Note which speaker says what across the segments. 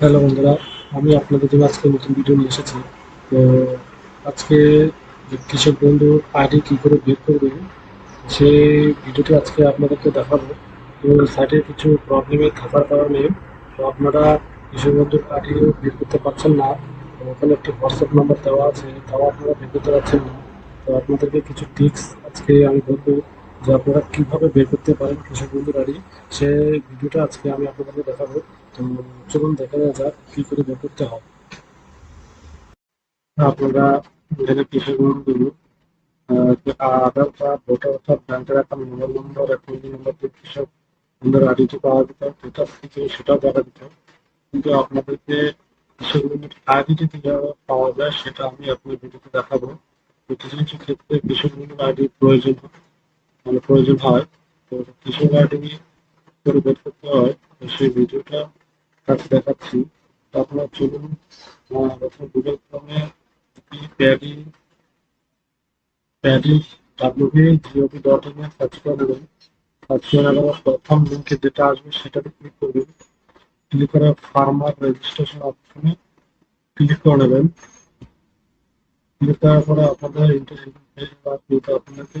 Speaker 1: Hello বন্ধুরা, আমি আপনাদের জন্য আজকে নতুন ভিডিও নিয়ে এসেছি। তো আজকে কৃষক বন্ধু আইডি কী করে বের করবে, সেই ভিডিওটি আজকে আপনাদেরকে দেখাবো। তো সাইটে কিছু প্রবলেমে থাকার কারণে তো আপনারা কৃষক বন্ধুর আইডি বের করতে পারছেন না। ওখানে একটি হোয়াটসঅ্যাপ নাম্বার দেওয়া আছে, তাও আপনারা বের করতে পারছেন না। তো আপনাদেরকে কিছু টিপস আজকে আমি বলব। যে আপনারা কীভাবে বের করতে পারেন কৃষক বন্ধুর আইডি সে ভিডিওটা আজকে আমি আপনাদেরকে দেখাবো। তো চলুন দেখা যাক কি করে বের করতে হয়। আপনারা এখানে কৃষক বন্ধু আধার কার্ড, ভোটার কার্ড, ব্যাংকের account mobile number account number দিয়ে কৃষক বন্ধুর আইডিটি পাওয়া যেত যেটা থেকে সেটাও দেখা দিত কিন্তু আপনাদেরকে কৃষক বন্ধুর আইডিটি কীভাবে পাওয়া যায়, সেটা আমি আপনার ভিডিওতে দেখাবো। কিছু কিছু ক্ষেত্রে কৃষক বন্ধুর আইডি প্রয়োজন মানে প্রয়োজন হয়, তো আইডি করে বের করতে হয় সেই ভিডিওটা কাছে দেখাচ্ছি। আপনারা চলুন প্রথমে গুগল ক্রমে paddy paddy WB GOV dot in search করে সার্চ করে নেওয়ার প্রথম লিঙ্কে যেটা আসবে সেটাতে ক্লিক করবেন। ক্লিক করে ফার্মার রেজিস্ট্রেশন অপশনে ক্লিক করে নেবেন। ক্লিক করার পরে আপনাদের ইন্টারনেট আপনাকে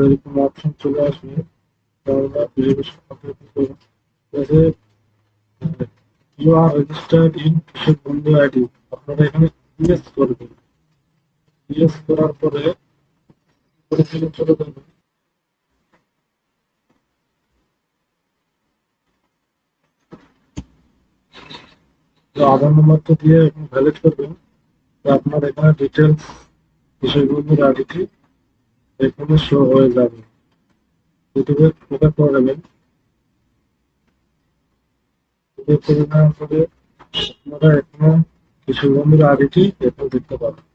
Speaker 1: এরকম অপশন চলে আসবে তো আমরা ভেরিফিকেশন কমপ্লিট করবেন এসে ইউ আর রেজিস্টার্ড ইন কৃষক বন্ধু আইডি আপনারা এখানে ইয়েস করবেন। ইয়েস করার পরে পরিচালন চলে যাবে তো আধার নম্বরটা দিয়ে এখন ভ্যালিড করবেন। আপনার এখানে ডিটেলস বিষয়বন্ধুর আইডিটি এখানে শো হয়ে যাবে। ইউটিউবে ওকে করে ইউটিউব করে আপনারা এখানে কৃষকবন্ধুর আইডিটি এখন দেখতে পাবেন।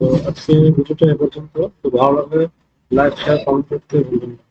Speaker 1: তো আজকে ভিডিওটা এ পর্যন্ত। তো ভালো লাগলে লাইক শেয়ার কমেন্ট করতে ভুলবেন না।